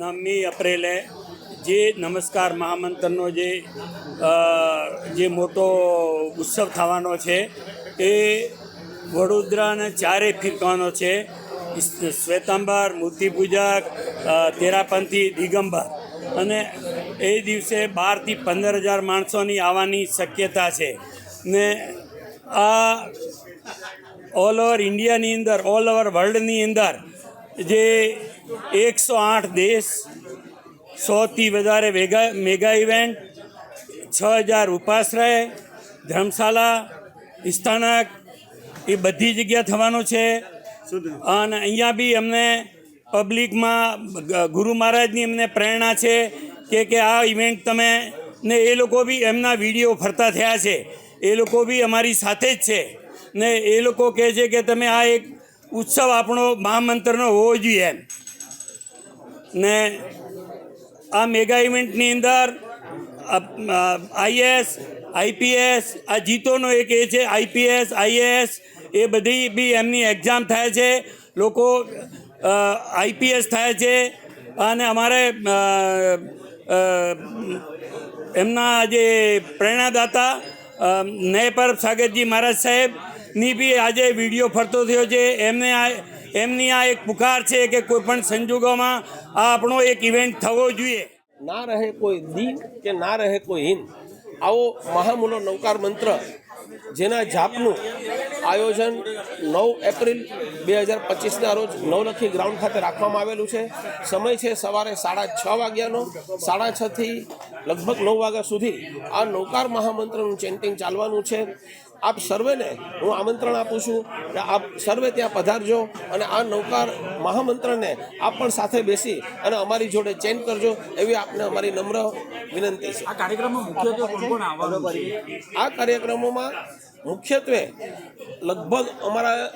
નવમી એપ્રિલે જે નમસ્કાર મહામંત્રનો જે જે મોટો ઉત્સવ થવાનો છે એ વડોદરાને ચારે ફીરકવાનો છે. શ્વેતાંબર, મૂર્તિપૂજક તેરાપંથી, દિગંબર. અને એ દિવસે બારથી પંદર હજાર માણસોની આવવાની શક્યતા છે. ને આ ઓલ ઓવર ઇન્ડિયાની અંદર, ઓલ ઓવર વર્લ્ડની અંદર જે એકસો આઠ દેશ સોથી વધારે વેગા મેગા ઇવેન્ટ, છ હજાર ઉપાશ્રય ધર્મશાલા સ્થાનક એ બધી જગ્યા થવાનું છે. અને અહીંયા બી અમને પબ્લિકમાં ગુરુ મહારાજની અમને પ્રેરણા છે કે કે આ ઇવેન્ટ તમે ને એ લોકો બી એમના વીડિયો ફરતા થયા છે. એ લોકો બી અમારી સાથે જ છે. ને એ લોકો કહે છે કે તમે આ એક ઉત્સવ આપણો મહામંત્રનો હોવો જોઈએ એમ. ને આ મેગા ઇવેન્ટની અંદર આઈએસ આઈપીએસ આ જીતોનો એક એ છે આઈપીએસ આઈએએસ એ બધી બી એમની એક્ઝામ થાય છે. લોકો આઈપીએસ થાય છે. અને અમારે એમના જે પ્રેરણાદાતા નય નયપર સાગરજી મહારાજ સાહેબની બી આજે વીડિયો ફરતો થયો છે. એમને આ એમની આ એક પુકાર છે કે કોઈ પણ સંજોગોમાં આ આપણો એક ઇવેન્ટ થવો જોઈએ. ના રહે કોઈ દિન કે ના રહે કોઈ હિંદ આવો મહામૂલો નૌકાર મંત્ર જેના જાપનું આયોજન નવ એપ્રિલ બે હજાર પચીસના રોજ નવલખી ગ્રાઉન્ડ ખાતે રાખવામાં આવેલું છે. સમય છે સવારે સાડા છ વાગ્યાનો. સાડા છથી લગભગ નવ વાગ્યા સુધી આ નૌકાર મહામંત્રનું ચેન્ટિંગ ચાલવાનું છે. આપ સર્વેને હું આમંત્રણ આપું છું કે આપ સર્વે ત્યાં પધારજો અને આ નૌકાર મહામંત્રને આપ પણ સાથે બેસી અને અમારી જોડે ચેન કરજો એવી આપને અમારી નમ્ર વિનંતી છે. આ કાર્યક્રમમાં આ કાર્યક્રમોમાં મુખ્યત્વે લગભગ અમારા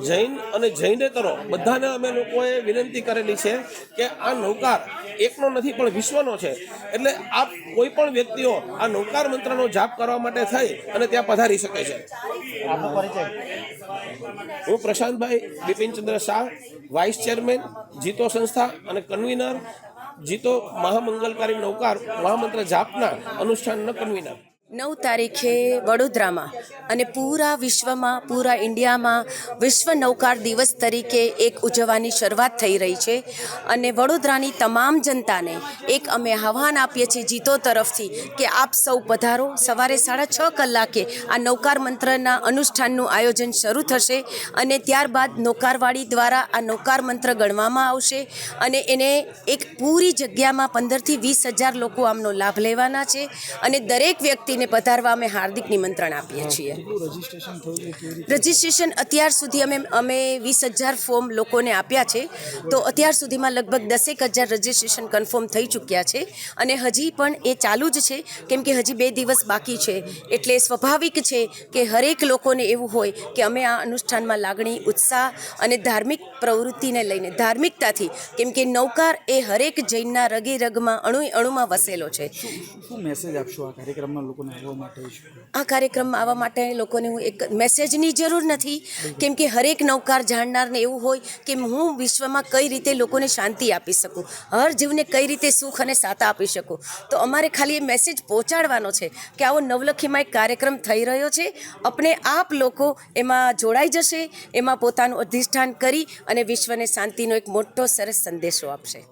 જૈન અને જૈનેતરો બધાને અમે લોકોએ વિનંતી કરેલી છે કે આ નૌકાર એકનો નથી પણ વિશ્વનો છે. એટલે આપ કોઈ પણ વ્યક્તિઓ આ નૌકાર મંત્રનો જાપ કરવા માટે થઈ અને ત્યાં પધારી શકે છે. હું પ્રશાંતભાઈ બિપિનચંદ્ર શાહ વાઇસ ચેરમેન જીતો સંસ્થા અને કન્વીનર જીતો મહામંગલકારી નૌકાર મહામંત્ર જાપના અનુષ્ઠાનના કન્વીનર. નવ તારીખે વડોદરામાં અને પૂરા વિશ્વમાં, પૂરા ઇન્ડિયામાં વિશ્વ નૌકાર દિવસ તરીકે એક ઉજવવાની શરૂઆત થઈ રહી છે. અને વડોદરાની તમામ જનતાને એક અમે આહ્વાન આપીએ છીએ જીતો તરફથી કે આપ સૌ પધારો. સવારે સાડા છ કલાકે આ નૌકાર મંત્રના અનુષ્ઠાનનું આયોજન શરૂ થશે અને ત્યારબાદ નૌકારવાડી દ્વારા આ નૌકાર મંત્ર ગણવામાં આવશે અને એને એક પૂરી જગ્યામાં પંદરથી વીસ હજાર લોકો આમનો લાભ લેવાના છે. અને દરેક વ્યક્તિને પધારવા અમે હાર્દિક નિમંત્રણ આપીએ છીએ. રજીસ્ટ્રેશન અત્યાર સુધી અમે અમે વીસ હજાર ફોર્મ લોકોને આપ્યા છે. તો અત્યાર સુધીમાં લગભગ દસેક હજાર રજિસ્ટ્રેશન કન્ફર્મ થઈ ચૂક્યા છે. અને હજી પણ એ ચાલુ જ છે કેમ કે હજી બે દિવસ બાકી છે. એટલે સ્વાભાવિક છે કે હરેક લોકોને એવું હોય કે અમે આ અનુષ્ઠાનમાં લાગણી ઉત્સાહ અને ધાર્મિક પ્રવૃત્તિને લઈને ધાર્મિકતાથી કેમ કે નૌકાર એ હરેક જૈનના રગે રગમાં અણુ અણુમાં વસેલો છે. શું મેસેજ આપશો આ કાર્યક્રમમાં આ કાર્યક્રમમાં આવવા માટે લોકોને હું એક મેસેજની જરૂર નથી. કેમ કે હરેક નૌકાર જાણનારને એવું હોય કે હું વિશ્વમાં કઈ રીતે લોકોને શાંતિ આપી શકું, હર જીવને કઈ રીતે સુખ અને સાતા આપી શકું. તો અમારે ખાલી એ મેસેજ પહોંચાડવાનો છે કે આવો નવલખીમાં એક કાર્યક્રમ થઈ રહ્યો છે. આપણે આપ લોકો એમાં જોડાઈ જશે, એમાં પોતાનું અધિષ્ઠાન કરી અને વિશ્વને શાંતિનો એક મોટો, સરસ સંદેશો આપશે.